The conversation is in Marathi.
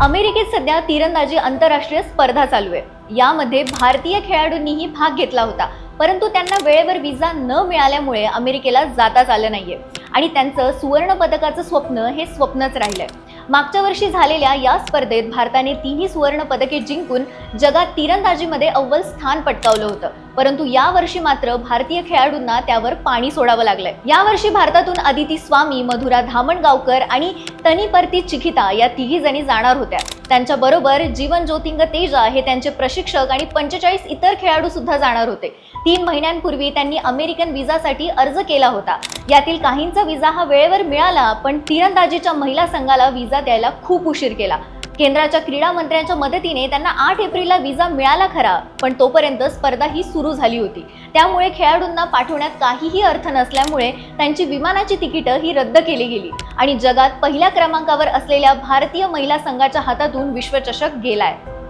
अमेरिकेत सध्या तिरंदाजी आंतरराष्ट्रीय स्पर्धा चालू आहे. यामध्ये भारतीय खेळाडूंनीही भाग घेतला होता. परंतु त्यांना वेळेवर विजा न मिळाल्यामुळे अमेरिकेला जाताच आलं नाहीये. आणि त्यांचं सुवर्ण पदकाचं स्वप्न हे स्वप्नच राहिलंय. मागच्या वर्षी झालेल्या या स्पर्धेत भारताने तिन्ही सुवर्ण पदके जिंकून जगात तिरंदाजीमध्ये अव्वल स्थान पटकावलं होतं. परंतु या वर्षी मात्र भारतीय खेळाडूंना त्यावर पाणी सोडावं लागलंय. या वर्षी भारतातून अदिती स्वामी मधुरा धामणगावकर आणि तनी परती चिखिता या तिघी जणी जाणार होत्या. त्यांच्या बरोबर जीवन ज्योतिंग तेजा हे त्यांचे प्रशिक्षक आणि पंचेचाळीस इतर खेळाडू सुद्धा जाणार होते. तीन महिन्यांपूर्वी त्यांनी अमेरिकन विजासाठी अर्ज केला होता. यातील काहींचा विजा हा वेळेवर मिळाला पण तिरंदाजीच्या महिला संघाला विजा द्यायला खूप उशीर केला. केंद्राच्या क्रीडा मंत्र्यांच्या मदतीने त्यांना आठ एप्रिलला विजा मिळाला खरा पण तोपर्यंत स्पर्धा ही सुरू झाली होती. त्यामुळे खेळाडूंना पाठवण्यात काहीही अर्थ नसल्यामुळे त्यांची विमानाची तिकीटं ही रद्द केली गेली. आणि जगात पहिल्या क्रमांकावर असलेल्या भारतीय महिला संघाच्या हातातून विश्वचषक गेलाय.